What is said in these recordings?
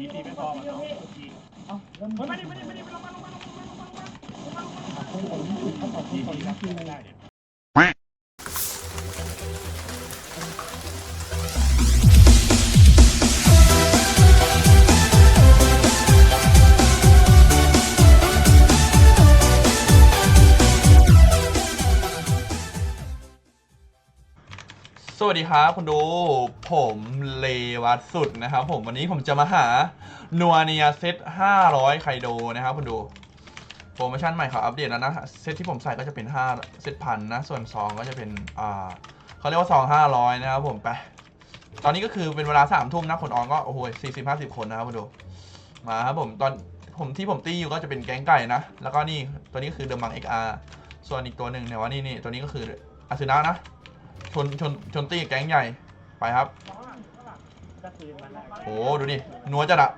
ทีทีไม่พอมันเนาะทีเอ้าเริ่มเฮ้ยมาดิมาลงมาลงมาลงมาลงมาลงมาลงมาลงมาลงมาลงมาผมผมเขาขอทีขอทีทีรับทีไม่เลได้ยเนี่ย วัสดีครับคุณดูผมเลวัตสุดนะครับ ผมวันนี้ผมจะมาหานัวเนียเซต500 ไคโดนะครับคุณดูโปรโมชั่นใหม่เขาอัปเดตแล้วนะเซตที่ผมใส่ก็จะเป็น 5 เซตพันนะ ส่วน2ก็จะเป็นอ่าเขาเรียกว่า2 500 นะครับผมไป ตอนนี้ก็คือเป็นเวลา3ทุ่มนะคนออนก็โอ้โห40 50คนนะครับคุณดูมาครับผมตอนผมที่ผมตีอยู่ก็จะเป็นแก๊งไก่นะ แล้วก็นี่ตัวนี้คือเดอะมัง XR ส่วนอีกตัวหนึ่งเนี่ยว่านี่นี่ตัวนี้ก็คืออาซึนะนะ ชนชนชนตีแก๊งใหญ่ไปครับโอ้ดูดินัวจัดอะ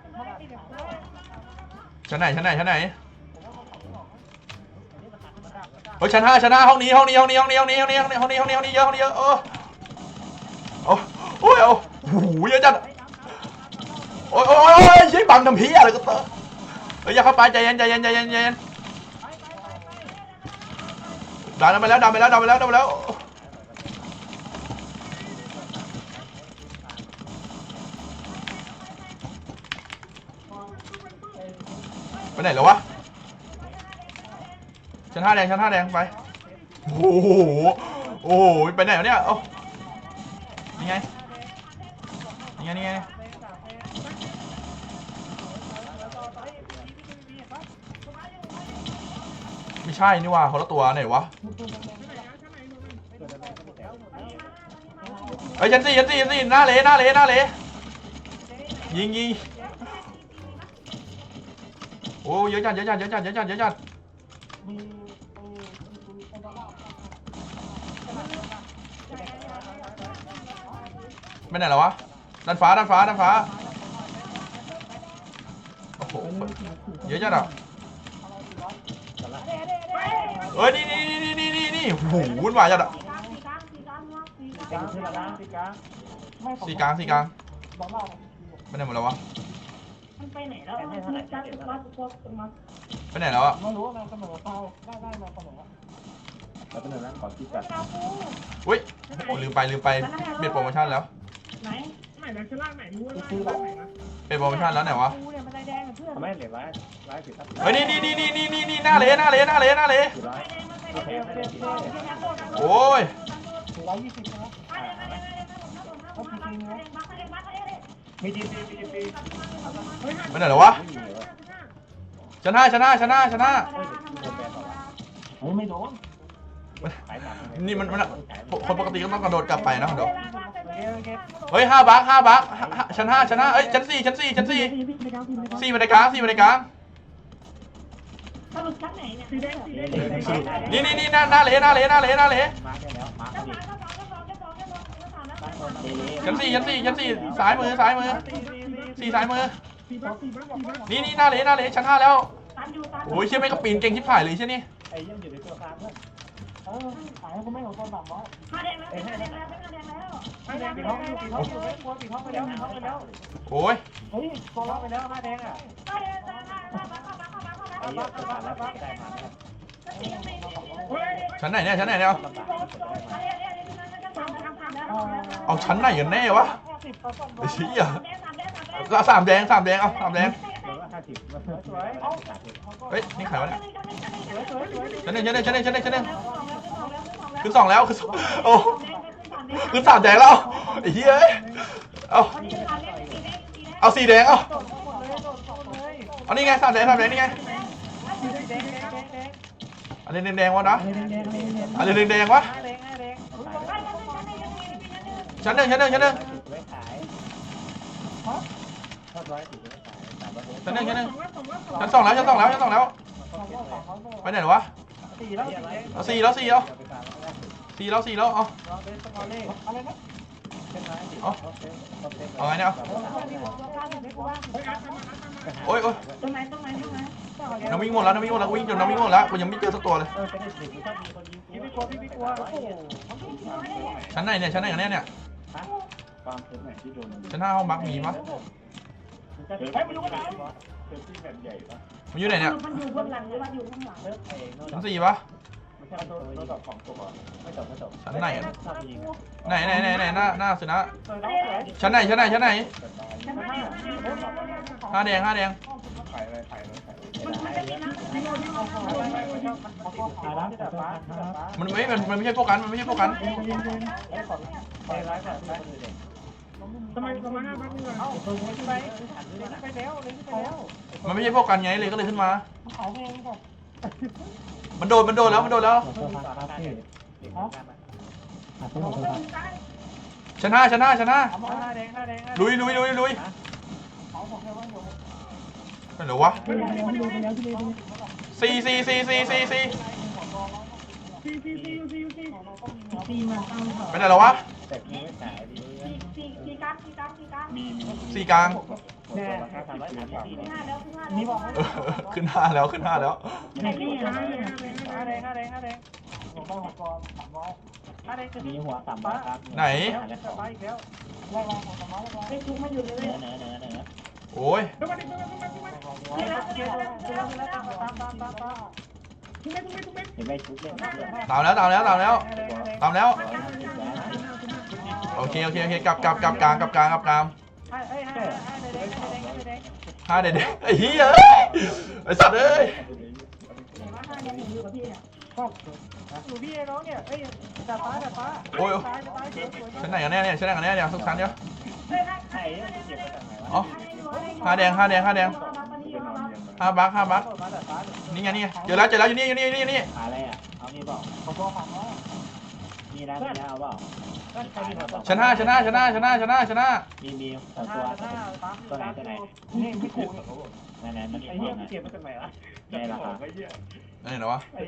ชั้นไหนชั้นไหนชั้นไหนเฮ้ยชั้นห้าชั้นห้าห้องนี้ห้องนี้ห้องนี้ห้องนี้ห้องนี้ห้องนี้ห้องนี้ห้องนี้ห้องนี้ห้องนี้เยอะห้องนี้เยอะเออโอ้โอ้ยโอ้โหเยอะจัดโอ้ยโอ้ยโอ้ยชิบังทำพีอะไรก็เตอเฮ้ยอย่าเข้าไปใจเย็นใจเย็นใจเย็นใจเย็นดันไปแล้วดันไปแล้วดันไปแล้วดันไปแล้ว ไปไหนแล้ววะ ชั้นห้าแดงชั้นห้าแดงไป โอ้โห โอ้โหไปไหนวเนี่ยเอ้านี่ไง นี่ไงนี่ไงไม่ใช่นี่ว่าคนละตัวไหนวะเฮ้ยชั้นสียันสียันสี่หน้าเละหน้าเละหน้าเละยิงยิง โอ้เยอะจัดเยอะจัดเยอะจัดเยอะจัดเยอะจัดมีไปไหนแล้ววะด้านฟ้าด้านฟ้าด้านฟ้าโอ้โหเยอะจัดอะเอ้ยนี่นี่นี่นี่นี่นี่โอ้โหวุ่นวายจัดอะกลางที่ละล้างที่กลางสี่กลางสี่กลางบอกเราไปไหนหมดแล้ววะ มันไปไหนแล้วมีการตัวตัวตัวมาไปไหนแล้วอะไม่รู้ว่ามันเสมอเปล่าได้ได้มาเสมอแล้วเป็นอะไรขอคิดก่อนดาวกูอุ้ยโอ้ลืมไปลืมไปเปลี่ยนโปรโมชั่นแล้วไหนไหนนะชั้นล่างไหนรู้ว่าคือล่างแบบไหนนะเปลี่ยนโปรโมชั่นแล้วไหนวะกูเนี่ยมันได้แดงเพื่อนทำไมเหลือร้ายร้ายสิครับเฮ้ยนี่นี่นี่นี่นี่นี่นี่หน้าเละหน้าเละหน้าเละหน้าเละอยู่ร้ายโอเคโอเคโอเคโอ้ยสี่ร้อยยี่สิบนะ มีทีทีมีทีทีไปไหนแล้ววะไม่มีเลยวะชนะชนะชนะชนะเฮ้ยโดนแบนต่อเฮ้ยไม่โดนขายหนักนี่มันมันคนปกติก็ต้องกระโดดกลับไปนะเดี๋ยวโอเคโอเคเฮ้ยห้าบักห้าบักห้าห้าชั้นห้าชั้นห้าเอ้ยชั้นสี่ชั้นสี่ชั้นสี่สี่บันไดกลางสี่บันไดกลางสรุปชั้นไหนเนี่ยสีแดงสีแดงนี่นี่นี่หน้าหน้าเละหน้าเละหน้าเละหน้าเละ ชั้นสี่ชั้นสี่ชั้นสี่ซ้ายมือซ้ายมือสี่ซ้ายมือ นี่นี่หน้าเละหน้าเละชั้นห้าแล้วโอ้ยเชี่ยไม่งก็ปีนเก่งชิบหายเลยใช่นี่ไอ้ยังอยู่ในตัวคาเพื่อนเออขายให้ผมไม่ของคนแบบว่าห้าแดงแล้วห้าแดงแล้วห้าแดงแล้วห้าแดงปิดห้องอยู่ปิดห้องอยู่ไม่กลัวปิดห้องไปแล้วปิดห้องไปแล้วโอ้ยเฮ้ยกลัวห้องไปแล้วห้าแดงอะห้าแดงห้าแดงเข้ามาเข้ามาเข้ามาเข้ามาไอ้ามาเข้ามาชั้นไหนเนี่ยชั้นไหนเนี่ย เอาชั้นไหนกันแน่วะไอ้ชี้อะสามแดงสามแดงเอาสามแดงเฮ้ยนี่ขายวะเนี่ยชั้นหนึ่งชั้นหนึ่งชั้นหนึ่งชั้นหนึ่งชั้นหนึ่งคือสองแล้วคือโอ้คือสามแดงแล้วไอ้เหี้ยเอาเอาสีแดงเอาเอานี่ไงสามแดงสามแดงนี่ไงอันนี้แดงวะนะอันนี้แดงวะ ชั้นหนึ่งชั้นหนึ่งชั้นหนึ่งอยชั้นหนึ่งชั้นหนึ่งชั้นสองแล้วชั้นสองแล้วชั้นสองแล้วไปไหนวะสี่แล้วเสี่แล้วสี่แล้วสี่แล้วสี่แล้วเอาเอาเอาไงเนี่ยโอ้ยโอ้ยน้ำวิ่งหมดแล้วน้ำวิ่งหมดแล้ววิ่งจนน้ำวิ่งหมดแล้วกูยังไม่เจอสักตัวเลยชั้นไหนเนี่ยชั้นไหนกันแน่เนี่ย ความเป็นไหนที่โดนชั้นห้าห้องบักมีปะใจเฮ้ยไม่รู้ว่าไหนเซฟตี้แบบใหญ่ปะมันอยู่ไหนเนี่ยมันอยู่เบื้องหลังหรือว่าอยู่ข้างหลังเลิกไอ้โน้ตชั้นสี่ปะไม่ใช่โน้ตโน้ตของตัวไม่จบไม่จบชั้นไหนอะชอบยิงไหนไหนไหนไหนหน้าหน้าสินะสวยน้องสวยชั้นไหนชั้นไหนชั้นไหนจะไม่ได้ห้าแดงห้าแดงถ่ายเลยถ่ายเลยถ่ายเลยมันมันจะมีน้ำในโลที่เราถ่ายร้านที่ดาดฟ้าที่ดาดฟ้ามันไม่มันมันไม่ใช่พวกกันมันไม่ใช่พวกกัน ไปร้านแบบไปทำไมทำไมหน้าบ้านนี่ล่ะเอ้าไปไป ไปแล้วเลยไปแล้วมันไม่ใช่พวกกันไงเลยก็เลยขึ้นมาขายแพงแบบมันโดนมันโดนแล้วมันโดนแล้วเพิ่มสาระที่ชนะชนะชนะ เอาหน้าแดงหน้าแดงลุยลุยลุยลุยเขาบอกแค่ว่าอยู่เป็นหรอวะไม่สี่สี่สี่สี่สี่สี่สี่สี่ซีซีซีซีซี เป็นไหนหรอวะแต่ไม่ขายดีตีตีตีกั๊กตีกั๊กตีกั๊กมีมีสี่กลาง แน่ราคาสามร้อยสามสิบขึ้นเนี่ยห้าแล้วขึ้นห้านี่บอกเออขึ้นห้าแล้วขึ้นห้าแล้วไหนนี่ห้านะเลยห้าเลยหน้าแดงห้าแดงหน้าแดงผมต้องหัวกรสามร้อยห้าแดงจะมีหัวสามร้อยครับไหนแล้วจะไปอีกแล้วไล่ลองของสามร้อยแล้วไอ้ทุกมาอยู่เลยเนื้อเนื้อเนื้อเนื้อโอ้ยทำไมทำไมทำไมทำไมเฮ้ยแล้วแล้วแล้วแล้วตามตามตามตาม ตามทำไมทำไมทำไมเห็นไหมชุดเล่นเล่นตามแล้วตามแล้วตามแล้วตามแล้วร้อยห้าสิบแล้ว โอเคโอเคโอเคกลับกลับกลับกลางกลับกลางกลับกลางให้ให้ให้ให้แดงให้แดงให้แดงห้าเด็ดไอ้เหี้ยเอ้ยไอ้สัตว์เอ้ยห้าเนี่ยอยู่กับพี่เนี่ยอยู่พี่น้องเนี่ยเอ้ยดาดฟ้าดาดฟ้าตายตายสวยสวยชั้นไหนกันแน่เนี่ยชั้นไหนกันแน่เนี่ยทุกชั้นเดียวเฮ้ยห้าไอ้เจ็บมาจากไหนวะอ๋อห้าแดงห้าแดงห้าแดง ห้าบักห้าบักมาดาดฟ้านี่ไงนี่ไงเจอแล้วเจอแล้วอยู่นี่อยู่นี่อยู่นี่อยู่นี่หาอะไรอะ เอานี่เปล่าผมบอกฝั่งว่ามีร้านมีร้านเอาเปล่าใครมีหัวชนะชนะชนะชนะชนะชนะมีมีสหองน้าตัวหน้าตามตามนี่ไม่ถูกนั่นนั่นมันไอ้มีเหี้ยของเก็บมาจากไหนวะในราคานี่เหรอวะไอ้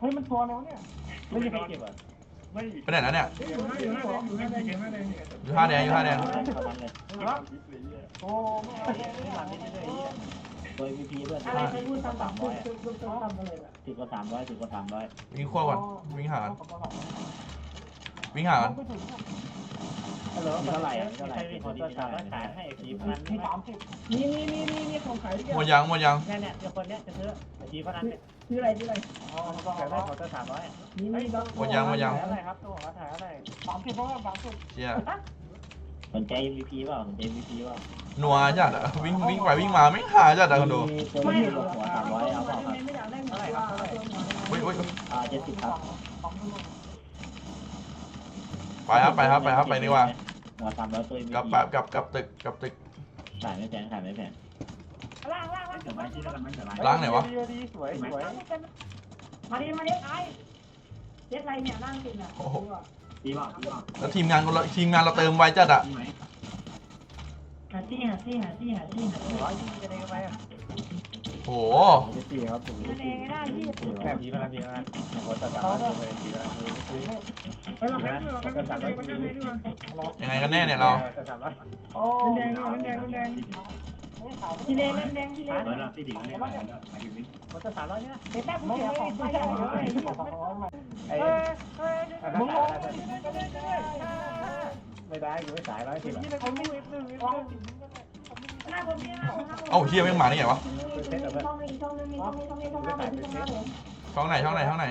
เฮ้ยมันตัวแล้วเนี่ยไม่ใช่เก็บอะไปไหนแล้วเนี่ยอยู่ห้าอยู่ห้าอยู่ห้าแดงอยู่ห้าแดงอยู่ห้าแดงอยู่ห้าแดง โอ้ไม่เอาไม่หลังนี่เลยตัว VP เพื่อนอะไรไปพูดตามสามพูดพูดพูดตามกันเลยแบบสิบกว่าสามร้อยสิบกว่าสามร้อยวิ่งขั้วก่อนวิ่งหากันวิ่งหากันฮัลโหลเท่าไหร่อะเท่าไหร่พอดีสามร้อยขายให้พีพนันมีสามสิบนี่นี่นี่นี่นี่ของขายหมดยังหมดยังเนี่ยเนี่ยเดี๋ยวคนเนี้ยจะซื้อพีพนันเนี่ยชื่ออะไรชื่ออะไรอ๋อขายได้ขอตัวสามร้อยนี่นี่หมดยังหมดยังอะไรครับตัวถ่ายอะไรสามสิบเพราะว่าสามสิบเชี่ย สนใจ MVP เปล่าสนใจ MVP เปล่านัวจัดอะวิ่งวิ่งไปวิ่งมาไม่หาจัดอะคนดูมีตัวไม่ที่หัวสามร้อยเอาเปล่าครับไม่อยากได้หมดเลยครับอุ้ยอุ้ยอ่าเจ็ดสิบครับไปครับไปครับไปครับไปดีกว่าหัวสามร้อยตัว MVP กลับแบบกลับกลับตึกกลับตึกขายไม่แพงขายไม่แพงล่างล่างล่างเดี๋ยวมาที่แล้วกันมันจะไลล้างไหนวะดีดีสวยสวยมาดิมาดิไอ้เด็ดไรเนี่ยนั่งติดอะ ดีเปล่าดีเปล่าแล้วทีมงานเราทีมงานเราเติมไวจัดอะดีไหมหาซี่หาซี่หาซี่หาซี่หาซี่ร้อยยี่จะได้ไหมอะโหเจ็ดสิบครับผมนั่นเองได้ที่แบบนี้มาแล้วดีนะหัวสามร้อยตัวดีแล้วเฮ้ยเราแพ้ด้วยเราแพ้ด้วยเราแพ้ด้วยด้วยยังไงกันแน่เนี่ยเราสามร้อยโอ้แดงแดงแดง ที่เลนแดงที่เลนร้อยละที่ดีเลยหมายถึงมันจะสามร้อยเนี่ยเด็ดแป๊บไม่เดียวเอาไปไม่เลใช่ยเลยสองร้อยมาไอ้เฮ้ยเฮ้ยมึงลงไม่ได้กูไม่สายร้อยสิบเลยคนนี้อีกหนึ่งอีกหนึ่งหน้าเอ้าเฮียไม่มาได้ไงวะช่องนึงช่องนึงมีช่องนี้ช่องนี้ช่องหน้าผมช่อห้องไหนช่องไหนช่องไหน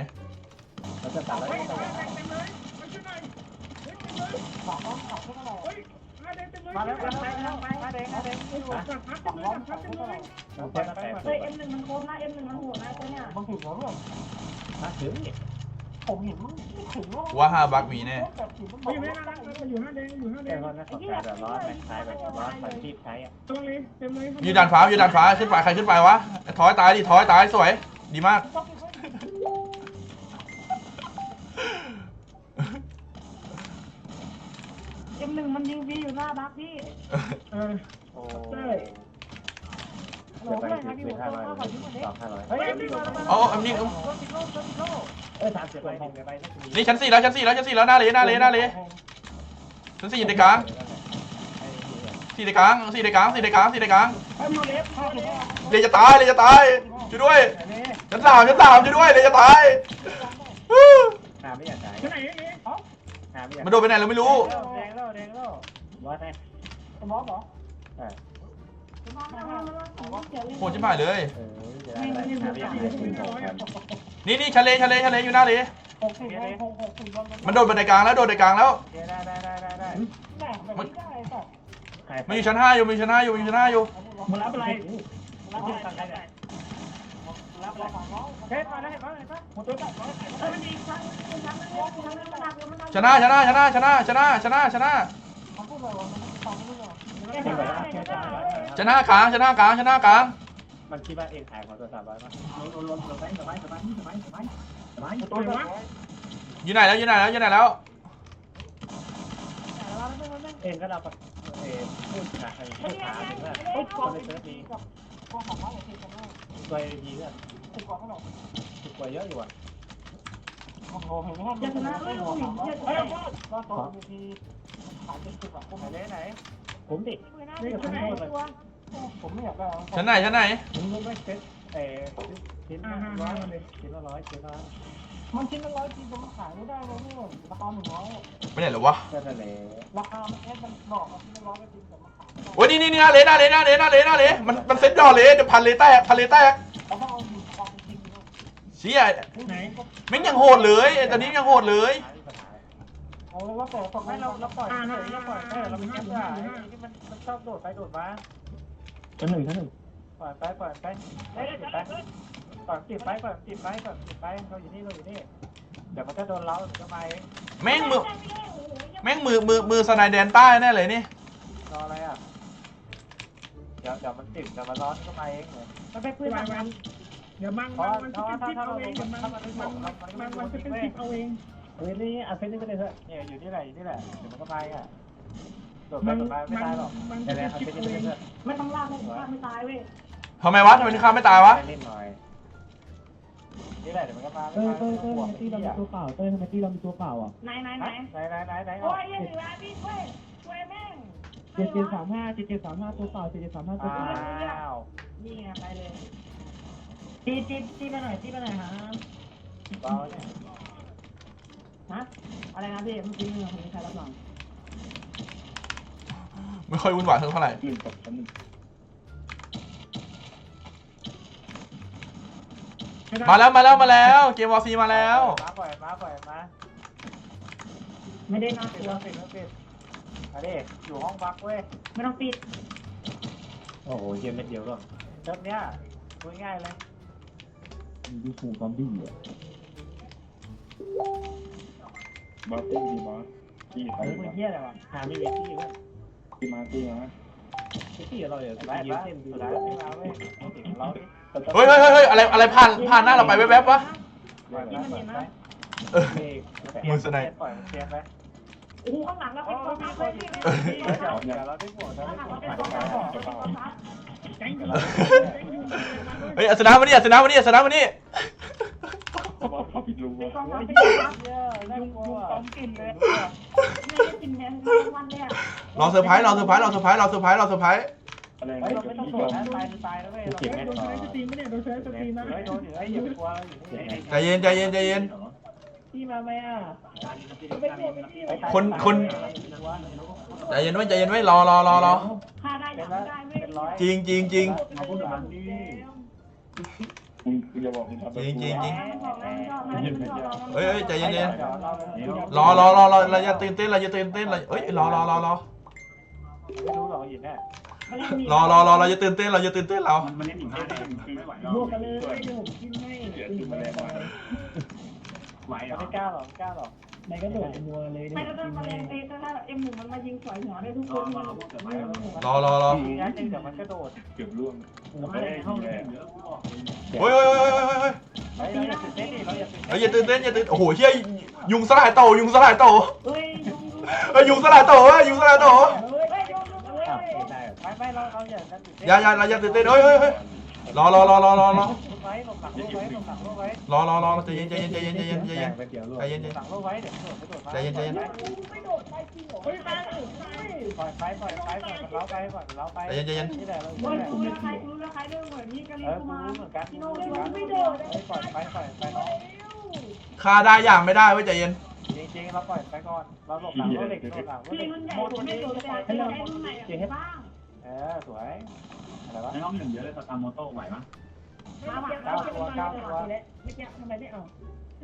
แล้วจะสามร้อยเฮ้ยเท่าไหร่แดงเต็มเลยมาช่วยหน่อยเฮ้ยเต็มเลยสองร้อยสองเท่าไหร่เฮ้ยมาแดงเต็มเลย มาแล้วมาแล้วมาแดงมาแดงจับพัดเต็มเลยเต็มเลยไปไปไปเฮ้ยมันโคตรนะ M1 มันโหดนะตัวเนี้ยมันถึงแล้วมาถึงผมเห็นมันถึงแล้วว่าห้าบักมีแน่มันอยู่ห้าแดงมันอยู่ห้าแดงอยู่ห้าแดแต่ก็น่าสนใจแบบร้อนไหมขายแบบร้อนแบบที่ใช้อะตัวเลยเต็มเลยยืนดันฟ้ายืนดันฟ้าขึ้นไปใครขึ้นไปวะ ถอยตายดิถอยตายสวย ดีมาก มหนึ่งมันยิงฟรีอยู่หน้าบักพี่เออ โอ้จะไปถึงเป็นห้าร้อยสองห้าร้อยเฮ้ยนี่มาแล้วมาอ๋ออันนี้โดนติดโลโดนติดโลเออสามสิบไปไปไปนี่ชั้นสี่แล้วชั้นสี่แล้วชั้นสี่แล้วหน้าเลยหน้าเลยหน้าเลยชั้นสี่ในกลางสี่ในกลางสี่ในกลางสี่ในกลางสี่ในกลางเฮ้ยมาเล็บห้าสิบห้าเลยจะตายเลยจะตายช่วยด้วยนี่ชั้นสามชั้นสามช่วยด้วยเลยจะตายหาไม่อยากจ่ายที่ไหนเอ๊ะหาไม่อยากมันโดนไปไหนเราไม่รู้ แดงแล้วแดงแล้วร้อยไหมสมองเหรอใช่สมโหดชิบหายเลย เออจะได้อะไรหาไม่ได้ไม่ตรงกันนี่นี่ทะเลทะเลทะเลอยู่หน้าเลยหกสิบหกหกสิบรวมกันมันโดดบันไดกลางแล้วโดดบันไดกลางแล้ว ได้ได้ได้ได้ได้แหม่แบบนี้ได้สัตว์ใครมันอยู่ชั้นห้าอยู่มันอยู่ชั้นห้าอยู่มันอยู่ชั้นห้าอยู่ มึงรับอะไรรับอะไร ชนะชนะชนะชนะชนะชนะชนะเขาพูดอะไรวะมันฟังไม่รู้เรื่องชนะกลางชนะกลางชนะกลางมันคิดว่าเองขายของตัวสามร้อยป่ะตัวจับอยู่ไหนแล้วอยู่ไหนแล้วอยู่ไหนแล้ว เองก็รับเออพูดขายพูดขายถึงว่าไอ้กคองนเป็เป็นนทีทีกับกองของว่าไอ้ทีกันแน่ตัวดีก็ติดกองเท่าไหร่ถูกกว่าเยอะอยู่อะโอ้โหเห็นไหมครับจะชนะไม่หมดเฮ้ยรอบสองทีขายเป็นสิบอะไหนไหนผมดินี่กับคุณตัวผมไม่อยากได้ชั้นไหนชั้นไหนผมรู้ไม่เซ็ตเออชิ้นละร้อยชิ้นละร้อยชิ้นละมันชิ้นละร้อยทีจะมาขายไม่ได้เลยนี่ราคาหนึ่งร้อยไม่ได้เหรอวะก็ทะเลราคามันแค่มันบอกว่าชิ้นละร้อยก็จริงแต่มาขายโอ้ยนี่นี่นี่หน้าเลหน้าเลหน้าเลหน้าเลหน้าเลมันมันเซ็ตยอดเลยเดี๋ยวพันเลแตกพันเลแตกเขาต้องเอาอยู่กองจริง เชี่ยไหนแม่งยังโหดเลยไอ้ตอนนี้ยังโหดเลยเอาว่าแต่ตกให้เราเราปล่อยเฉยเราปล่อยเออเราไม่ใช่ว่าที่มันมันชอบโดดไปโดดมาชั้นหนึ่งชั้นหนึ่งปล่อยไปปล่อยไปเฮ้ยไปปล่อยติดไปปล่อยติดไปปล่อยติดไปเราอยู่นี่เราอยู่นี่เดี๋ยวมันจะโดนเราเดี๋ยวจะมาเองแม่งมือแม่งมือมือมือสไนแดนใต้แน่เลยนี่รออะไรอะเดี๋ยวเดี๋ยวมันติดเดี๋ยวมันร้อนก็มาเองเลยมันไปปืนมัน เดี๋ยวมันเพราะมันเพราะจะถ้าคิดถ้าเอาเราเองถ้ามันไม่ส่งมันมันมัมันนจะจะเป็เป็นนติคิดดเอาเองเฮ้ยนี่อะเซ็ตนี่ก็ได้เถอะเนี่ยอยู่ที่ไหนอยู่ที่ไหนเดี๋ยวมันก็มาอะโดดไปมันโดดไปไม่มันได้หรอกมันแต่จะแล้วคิดเซ็ตเอานี่เอก็งได้เถอะไม่ต้องล่าไม่ล่าไม่ตายเว้ยทำไมวะทำไมถึงฆ่าไม่ตายวะเล่นหน่อยนี่แหละเดี๋ยวมันก็มาเต้ยเต้ยเต้ยทำไมตีเรามีตัวเปล่าเต้ยทำไมตีเรามีตัวเปล่าอะไหนไหนไหไหนนไหนไหนไหนโอ้ยยังเหลือพี่ช่วยช่วยแม่งเจ็ดเจ็ดสามห้าเจ็ดเจ็ดสามห้าตัวเปล่าเจ็ดเจ็ดสามห้าตัวอ้เปล่าาวนี่ไงไปเลย ตีตีตีมาหน่อยตีมาหน่อยฮะเบาเนี่ยฮะอะไรนะพี่เมื่อกี้มีใครรับรองไม่ค่อยวุ่นวายเท่าไหร่มาแล้วมาแล้วมาแล้ว เกมวอร์ซีมาแล้ว มาปล่อยมาปล่อยมาไม่ได้น่าปิกดลัวแล้วปิดแล้วปิดมาดิอยู่ห้องพักเว้ยไม่ต้องปิด โอ้โหเยี่ยมเม็ดเดียวก็เรื่องเนี้ยคุยง่ายเลย ดูถูกซอมบี้อะบอสตี้ดีบอสตี้ใครเฮ้ยคุยเที่ยอะไรวะหาไม่มีที่ก็ที่มาตี้นะที่เราอย่าไปไปยืไปนเต้นดูสุดแลท้ายไม่มาเว้ยติดเราดิเฮ้ยเฮ้ยเฮ้ยเฮ้ยอะไรอะไรผ่านผ่านหน้าเราไปแวบๆวะปล่อยไปปล่อยไปเออเมฆมือสไนปล่อยมันเทียนไปโอ้โหข้างหลังเราโอ้เป็นกองมีทัพคเลยนพี่เดี๋ยวเดี๋ยวเราได้บวกเราข้างได้หลังบว เฮ้ยอัศนามานี่อัศนามานี่อัศนามานี่รอเเป็นกองทัพยอะน่ากลัวต้มกินเลยไม่ได้กินแทนทั้งวันนี่ยรอเซอร์ไพรส์รอเซอร์ไพรส์รอเซอร์ไพรส์รอเซอร์ไพรส์รอเซอร์ไพรส์อะไรเฮ้ยนะเราไม่ต้องโดดนะตายตายแล้วเว้ยเราโดนต่อใช้สตรีมไมเนี่ยโดนใช้สตรีมนะโดนอยู่ไอ้อย่ากลัวอยู่นี่ใจเย็นใจเย็นใจเย็นตีมาไหมอะคนคน ใจเย็นไว้ใจเย็นไว้รอรอรอรอฆ่าได้เป็นทำร้อยได้ไม่เป็นร้อยจริงจริงจริงเอาพูดมาดิคุณคุณจะบอกคุณทำแบบจริงจริงจริงเฮ้ยเฮ้ยเฮ้ยใจเย็นใจเย็นเดี๋ยวเรารอรอรอรอเราอย่าตื่นเต้นเราอย่าตื่นเต้นเราเอ้ยรอรอรอรอไม่รู้หรอกอยู่เนี่ยรอรอรอเราอย่าตื่นเต้นเราอย่าตื่นเต้นเรามันเล่นอีกห้าเดือนคือไม่ไหวแล้วบวกกันเลยเดี๋ยวผมกินให้เสียชื่อมาแล้วไหวเหรอไม่กล้าหรอกไม่กล้าหรอก ไหนก็โดดนัวเลยไม่เดี๋ยวต้ผองมกินมาให้เล่นเตะถ้าเอ็มหนึ่งมันมายิงสอยหัวได้ทุกคนรอรอรอทีนั้นเดี๋ยวมันกระโดดเกือบร่วงไม่ได้ห้องเลยเฮ้ยเฮ้ยเฮ้ยเฮ้ยเฮ้ยเฮ้ยเฮ้ยเราอย่าตื่นเต้นดิเราอย่าตื่นเฮ้ยอย่าตื่นเต้นอย่าตื่นโอ้โหเฮียยุงสลายโตยุงสลายโตเฮ้ยยุงเอ้ยยุงสลายโตเฮ้ยยุงสลายโตเฮ้ยยุงยุงเฮ้อ้าวยได้ไม่ไม่เราเราอย่าตื่นเต้นอย่าอย่าเราอย่าตื่นเต้นเฮ้ยเฮ้ยเฮ้ยรอรอรอรอรอรอไว้หลบหลังไว้หลบหลังไว้รอรอรอใจเย็นใจเย็นใจเย็นใจเย็นใจเย็นไปเดี๋ยวรวใจเย็นใจหลังไว้เดี๋ยวโดดโดดใจเย็นใจเย็นไม่โดดไปจริงเหรอเฮ้ยตายเลยปล่อยไปปล่อยไปปล่อยมันเล้าไปปล่อยมันเล้าไปใจเย็นใจเย็นนี่แหละเราเฮ้ยเนี่ยรู้แล้วใครรู้แล้วใครเรื่องเหมือนนี้กันเอเลยอกูกูมารู้เหมือนกันพี่กูโน่รู้เหมือนกันไม่โดดปล่อยไปปล่อยไปน้องฆ่าได้อย่างไม่ได้เว้ยใจเย็นจริงๆเราปล่อยไปก่อนเราหลบหลังรถเหล็กหลบหลังรถพี่เหล็กรุ่นใหญ่ผมไม่โดดแต่ไอ้รุ่นไหนบ้างเอออสวยอะไรวะในห้องหนึ่งเยอะเลยสตาร์โมโต้ไหวปะ มาว่ะเก้าตัวเก้าตัวไม่แก้ทำไมไม่เอา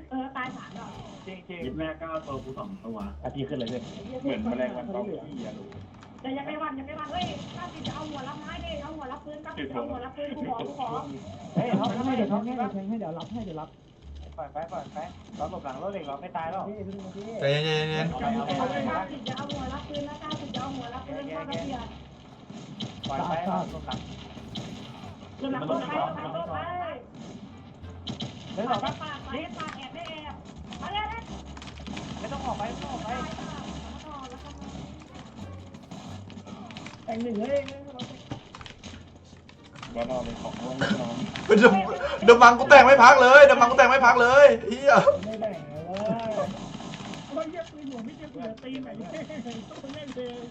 เออตายสามแล้วจริงจริงยิบแม่ก้าวตัวกูสองตัวอาทีขึ้นเลยเลยเหมือนแมลงวันเกาขี้อะลูกแต่ยังไม่วันยังไม่วันเฮ้ยถ้าติดจะเอาหัวรับไม้ดิเอาหัวรับปืนถ้าติดเอาหัวรับปืนกูขอกูขอเฮ้ยเขาให้ไม่เดี๋เดี๋ยวเขาให้ไม่เดี๋ยวแทงให้เดี๋ยวรับให้เดี๋ยวรับปล่อยไปปล่อยไปเราหลบหลังรถเด็กเราไม่ตายหรอกใจเย็นใจเย็นใจเย็นเอาไปเอาไปถ้าติดจะเอาหัวรับปืนแล้วถ้าติดจะเอาหัวรับปืนถ้าติดจะปล่อยไปเราหลบหลัง หลังรถไปหลังรถไปเฮ้ยหลบปาปะกปากปาแอบได้แอบมาเลยไม่ต้องออกไปไม่ต้องออกไปแต่งหนึ่งเลยว่านอนเลยของว่านอนเดมเดมมังกูแต่งไม่พักเลยเดมมังกูแต่งไม่พักเลยเฮียไม่แบ่งเลยโอ้ยเยี่ยปืนหัวไม่เจ็บหัวตีไหนต้องเล่นเลย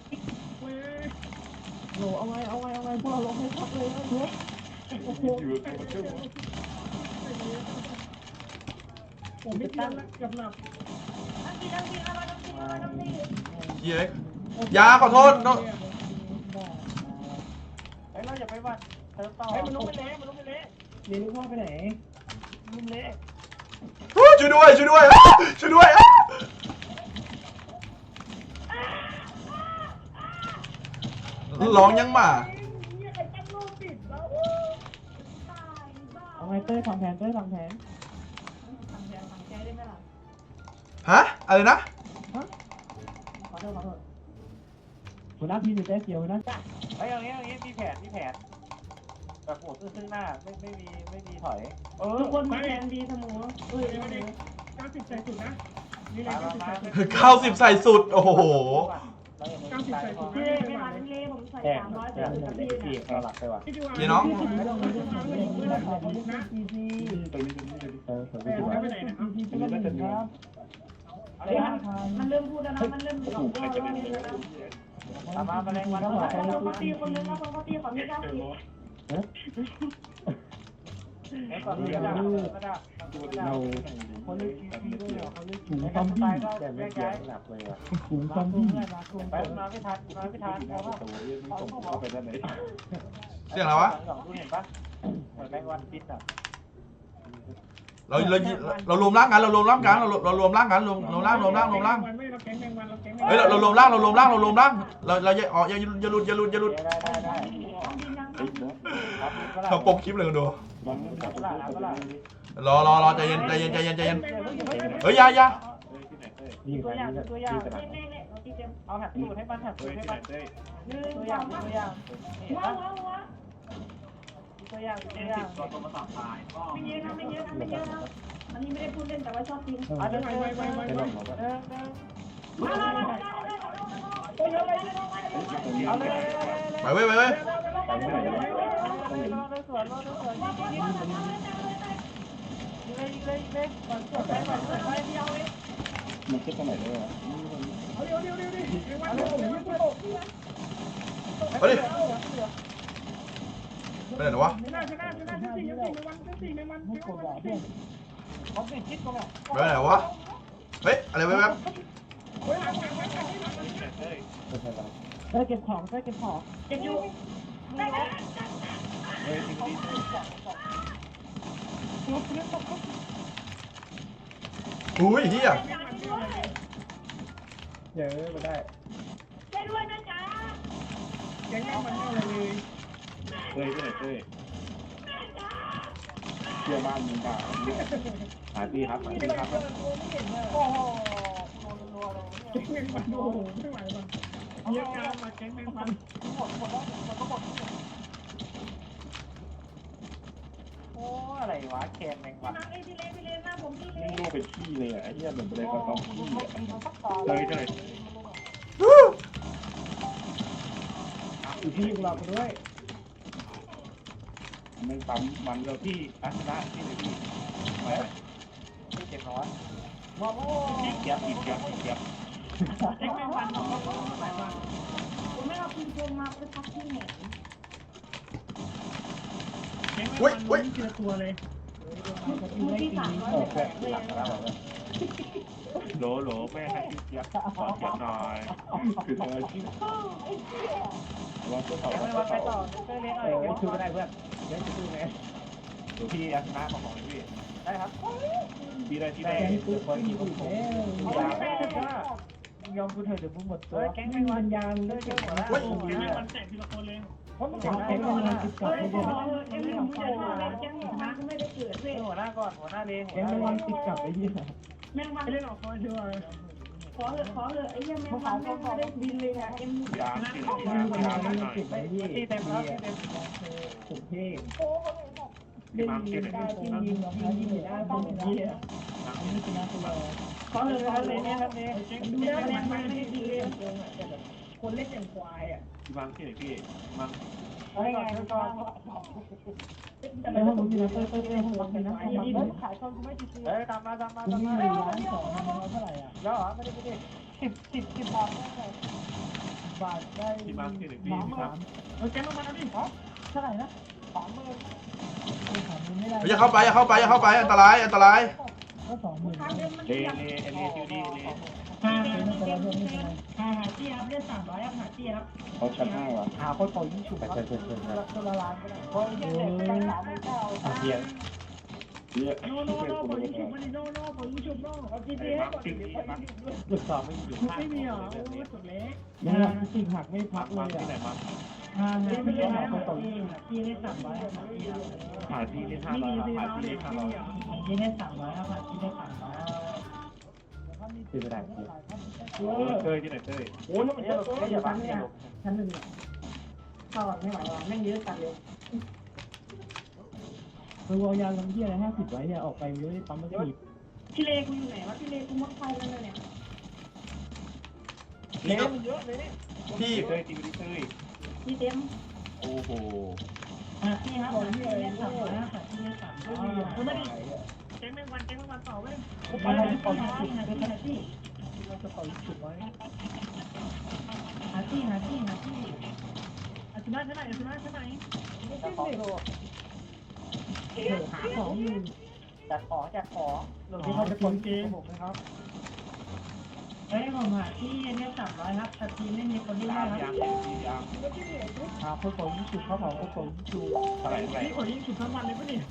โหเอาไงเอาไงเอาไงพวกเราลงให้พักเลยนะทุกโอ้โห ผมไม่ตั้งกับหลับทั้งทีทั้งทีอะไรทั้งทีอะไรทั้งทียยาขอโทษเนอะเฮ้เราอย่าไปวัดเติมต่อเฮ้มันลงไปเละมันลงไปเละเดี๋ยวลูกพ่อไปไหนลุมเละช่วยด้วยช่วยด้วยช่วยด้วยร้องยังหมา ตายบ้า เอาไงเต้ยทำแผนเต้ยทำแผนทำแกทำแกได้ไหมล่ะฮะอะไรนะขอโทษขอโทษหัวหน้าทีมอยู่แต้เขียวนะเฮ้ยอย่างนี้อย่างนี้มีแผนมีแผนแบบโหซึ่งหน้าไม่ไม่มีไม่มีถอยเออทุกคนมีแรงดีเสมอเอ้ยเก้าสิบใจสุดนะนี่เลยมาเก้าสิบมาใจสุดเก้าสิบใส่สุดโอ้โหเรา อย่าไปตายพอเล่ไม่วันเล่ผมใส่แค่สามร้อยแค่เจ็ดสิบที่ปีเราหลับไปว่ะพี่ดีว่าเดี๋ยวน้องไม่ต้องไม่ต้องไม่ต้องไม่ต้องไม่ต้องนะตรงนี้ตรงนี้ตรงนี้เออผมแต่ไม่ดูไปไหนนะครับตรงนี้น่าจะมีอะไรนะมันเริ่มพูดแล้วนะ มันเริ่มหลอกล่อแล้วนี่แล้วตามมาแมลงวันทั้งหลายแล้วเขาตีคนนึงแล้วเขาตีของนี่เจ้าตีไอ้ก่อนที่จะก็ได้ เราคนลึกที่ด้วยเขาลึกถุงไอ้ซอมทำบี้ตายก็แต่แยไม่กเกี่ยวย้ายหลับเลยว่ะถุงซมาอมทุ่บี้มเลยมาทุ่มไปมาไม่ทันมาไม่ทันหน้าเพราะประว่าตูยังส่งเข้าไปด้านไหนเสียงอะไรวะสองดูเห็นปะเหมือนแมงวันพิษอะเราเราเรารวมร่างกันเรารวมร่างกันเราเรารวมร่างกันรวมรวมร่างรวมร่างรวมร่างไม่เราแก๊งแมงวันเราแก๊งแมงเฮ้ยเราเรารวมร่างเรารวมร่างเรารวมร่างเราเราอย่าอ๋ออย่าอย่าหลุดอย่าหลุดอย่าหลุดได้ได้ได้ของดินยังเฮ้ยนะครับก็ได้เขาปกคลิปเลยกันดูมันก็ได้ก็ได้ รอรอรอใจเย็นใจเย็นใจเย็นใจเย็นเฮ้ยอยาอยานี่ตัวอย่างตัวอย่างเอาหัดสูตรให้มันหัดสูตรให้ที่ไหมันนเต้ยหนึ่งตัวสอย่างตัวอย่างว้าวว้าวว้าวตัวอย่างตัวอย่างไม่เยอะนะไม่เยอะนะไม่เยอะนะอันนี้ไม่ได้พูดเล่นแต่ว่าชอบจริงอะเดินไปไปไปไปเดินเดินมามามามาเอาเลยไปเว้ยไปเว้ยไป ม่ไหนเลยรอเลยสวนรอเลยสวนยิงเลยยิงเลยยิงเลยก่อนสวนไปก่อนสวนไปเดียวเองมันขึ้นตรงไหนด้วะเอาเดี๋ยวเดี๋ยเดี๋ยวดิแมงวันโอ้โหไปดิไปไหนวะชนะชนะชนะชั้นสี่ชั้นสี่แมงวันชั้นสี่แมงวันแมงวันชั้นสี่เขาเปลี่ยนคิดก็แบบไปไหนวะ เฮ้ย อะไรแว๊บเฮ้ยเต้ยไม่ใช่เราได้เก็บของได้เก็บของเก็บอยู่เฮ้ยที่นี่ๆ อุ้ยเฮียเยอะมาได้ช่วยด้วยนะจ๊ะแก๊งแมงวันไม่อะไรเลยเต้ยที่ไหนเต้ยเที่ยวบ้านมึงเปล่าหาที่ครับหาที่ครับโอ้โหรัวๆเลยแก๊งแมงวันโอ้โหไม่ไหวว่ะเยอะการมาแก๊งแมงวันหมดหมดแล้วมันก็หมดโอ้อะไรวะแคนแมงวันมาเอ้ยพี่เล่พี่เล่หน้าผมพี่ไม่เล่รู้เป็นขี้เลยอะไอ้เหี้ยเหมือนเป็นอะไรก็ต้องขี้อะเต้ยที่ไหนอยู่ที่เราไปด้วยมันปั๊มมันแล้วพี่อะได้ที่ไหนพี่ไปเจ็บน้อยว้าวอีกเกียบอีกเกียบอีกเกียบแก๊งแมงวันโอ้โหไม่ไหวว่ะผมไม่เอาคุณโกงมาไปพักที่ไหน แก๊งแมงวันล้มเจอตัวเลยคุณที่สามร้อยโอ้แปแค่ดเลยหลับแล้วแบบโหลโหลแม่ให้พี่เกียบขอเกียบหน่อยคือเธอที่วางตัวเขายังวาไม่งมาตัวไปเขาต่อเต้เล็กอะไรเออเงี้ยชูก็ได้เพื่อนเดี๋ยวชูไงเดี๋ยวพี่อาชนะของของพี่ได้ครับพี่ได้ที่แต่ได้ที่ปุ๊บก็มีอีกแล้วเอาไว้แม่เถอะว่ายอมกูเถอะเดี๋ยวมึงหมดตัวแก๊งไม่ไม่มีวัปันญญาเลยเจอเก็บหัวไว้แล้วโอ้โหมันแตกทีละคนเลย เพราะมึงแข็ขงอแข็งหัวประหมาน้าณสิบเฮ้กับยไปขเดียวอเอ็มมึงโดนแกงชนะก็ไม่ได้เกิดเว้ยหัวหน้าก่อนหัวหน้าเลงแข็งประมาณสิบกับไปเดียวแมงวันไม่ได้หรอกคอยเชื่อขอเถอะขอเถอะไอ้เหี้ยแมงวันแม่งไม่ได้บินเลยอะเอ็มยางที่ไม่ยางมีปัญยาญางหน่อยเก็บไว้ที่ที่เต็มแล้วที่เต็มสุเทพพี่มังเก็บได้ที่ยิงเรายิงไม่ได้ต้องยิงไม่ชนะตัวขอเถอะขอทะเถเลอะเนี่ยทะเลดูแล้วแม่งไม่ได้บินเลย คนเล่นอย่างควายอะพี่มังที่ไหนพี่มังเอาไงก่อนแล้วถ้าผมมีนักเตะเตะเตะผมรักนะผมรักนะขายคนกูไม่ติดเฮ้ยตามมาตามมาผมตามมีมาหนึ่งล้านสองพันเท่าไหร่อะแล้วเหรอไม่ได้ไม่ได้สิบสิบสิบบาทได้บาทได้พี่มังที่ไหนพี่สามพี่หมัมื่งนเอาแกงลงมาแล้วดิเท่าไหร่นะสามหมื่นสามหมื่นไม่ได้อย่าเข้าไปอย่าเข้าไปอย่าเข้าไปอันตรายอันตรายก็สองหมื่นทางเดินมันเลเรียบเลเอเล คิวดีเลห้าเป็นแต่ละเรื่องไม่เป็นไรหาหาเตี้ยครับเล่นสามร้อยหาเตี้ยครับเขาชั้นห้าวะหาคนต่อยิ่งฉุกครับคนละล้านก็ได้เพราะเด็กตั้งสามหมื่นเก้าเพียงเยอะโนโนโนผมยิงฉุบมันดิโนโนผมยิงฉุบโนเอาจีพีให้ก่อนดิตรวจสอบไม่อยู่ไม่มีเหรอโอ้สุดเล็กยังหลังสิ่งหักไม่พักเลมังยที่ไหนอะมังห้าเล่ไม่ไม่ได้ได้าคนต่อเตี้ยิ่งยเล่นสามร้อยหาเตี้ยหาที่ที่ห้ามร้อยหาเราที่เด็ที่กห้ามร้อยมีเหรอเล่นสามร้อยหาเตี้ยสามร้อย คือไม่ได้เต้ยที่ไหนเต้ยโอ้ยมันเยอะเลยอย่าบังเนี่ยชั้นหนึ่งต่อไม่ไหวว่ะแม่งเยอะจัดเลยคือวายาลำเที่ยอะไรห้าสิบไว้เนี่ยออกไปเยอะปั๊มไม่ถีบพี่เลกูอยู่ไหนวะพี่เลกูมัดไฟแล้วเนี่ยเลี้ยงเยอะเลยเนี่ยพี่เต้ยตีเต้ยพี่เต็มโอ้โหหาเตี้ยครับหาเตี้ยเล่นสามร้อยหาเตี้ยสามร้อยไม่ได้แกงแมงวันแกงแมงวันต่อเว้ยไปหาเตี้ยหาเตี้ยหาเตี้ยหาเตี้ยมันจะต่อยิ่งฉุกไว้หาเตี้ยหาเตี้ยหาเตี้ยอาชนะชนะอาชนะชนะจัดของโลหาของอยู่จัดของจัดของหลวงพี่เขาจะคนเกมผมนะครับเฮ้ยผมหาที่เนี่ยสามร้อยครับแต่ทีไม่มีคนที่ได้ยางครับยางยางหาคนต่อยิ่งฉุกเขาของคนต่อยิ่งฉุกเท่าไหร่เท่าไหร่พี่ขอยิงฉุบทั้งวันเลยปะเนี่ย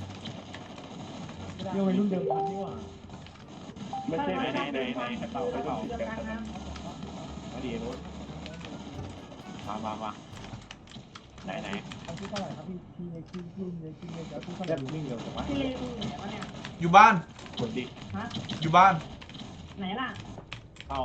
เยอะไปรุ่นเดิมพันดีกว่าไม่ใช่ในในในในกระเป๋ากระเป๋าเดียวกันนะมาดีรถมามามาไหนไหนอันที่เท่าไหร่ครับพี่ทีในทีทีในทีในเดี๋ยวที่เท่าไหเริ่ร่มวิ่งเร็วจังวะพี่เลกูอยู่ไหนวะเนี่ยอยู่บ้านคนดิอยู่บ้าน ไหนล่ะเอา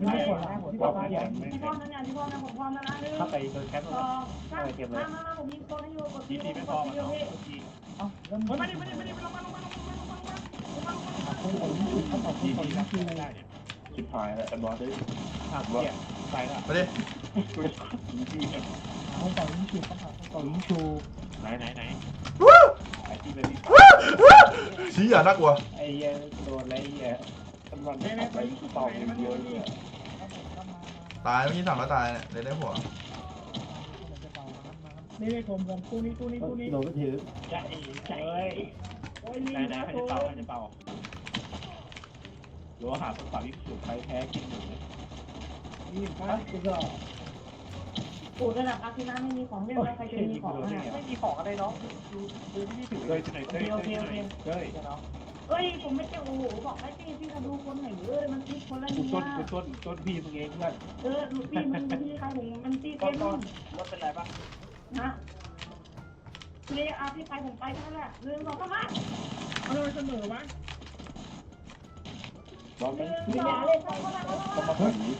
ไม่ผลนะผมที่บอกว่าอย่างที่พ่อนั่นเนี่ยที่พ่อนั่นผมพ่อนั่นนะหนึ่งถ้าไปโดนแคปสองสามมามามาผมมีคนให้อยู่กดที่ที่ที่ผมไม่กพอดมันที่เอาโอเคที่เอ้าแล้วเฮ้ย มาดิมาดิมาดิลงมาลงมาลงมาลงมาลงมาลงมาคนต่อยิ่งฉุกเขาต่อคนที่ต่อที่ได้ชิบหายแล้วแต่บอสได้หักเนี่ยไปละไปดิคนต่อยิ่งฉุกเขาต่อยิ่งฉุกไหนไหนไหนไอ้ที่เป็นที่ชี้อะน่ากลัวไอ้ยังโดนอะไรเงี้ยตำรวจไปต่อเยอะเลยตายเมื่อกี้สั่งแล้วตายเนี่ยเลยได้หัว นี่เลยผมผมตู้นี้ตู้นี้ตู้นี้โดนก็ถือใจใจโอ้ยไหนไหนใครจะเป่าใครจะเป่าหรือว่าหาคนเป่าที่สุดใครแพ้กินหนึ่งนี่ป้าคือก็ปู่ระดับอาคินาไม่มีของเล่นแล้วใครจะมีของอะไม่มีของอะไรน้องดูดูที่นี่ถือเคยที่ไหนเคยที่ไหนเคยเนาะเอ้ยผมไม่เจ้าโอ้โหบอกให้พี่พี่มาดูคนหน่อยเอ้ยมันตีคนละกูเนี่ยต้นกูต้นต้นพี่มึงเองเพื่อนเออดูพี่มันพี่ใครผมมันตีต้เต็นมต้นรถเป็นไรปะ นะเลยอาพี่ไปผมไปแค่นั้นแหละเรื่องสองก็มาเอาเลยเสมอวะบอกมันเรื่องสองเลยสองก็มาก็มาแบบนี้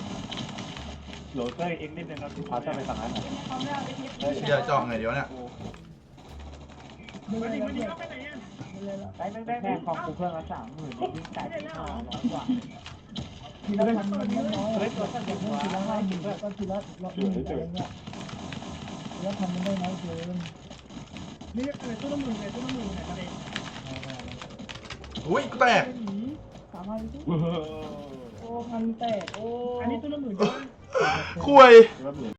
โหลเต้ยเองนิดนึงครับพาจะไปสั่งอาหารเขาไม่เอาไปเทียบเดี๋ยวเจาะไงเดี๋ยวเนี่ยมาดิมาดิเข้าไปไหนอะได้แม่งได้แม่แม่งของกูเพิ่มละสามหมื่นยิ่งจ่ายที่ห้าร้อยกว่าทีละพันมันน้อยเลยตัวก็อย่างนี้ทีละห้าหมื่นก็ทีละละหมื่นอะไรเงี้ย ทีละพันมันได้น้อยเกินนี่อะไรตู้ละหมื่นเลยตู้ละหมื่นไหนกันเองอุ้ยกูแตกหนีสามพันสิเออโอ้พันแตกโอ้อันนี้ตู้ละหมื่นใช่ไหม คุยแล้วเหมือน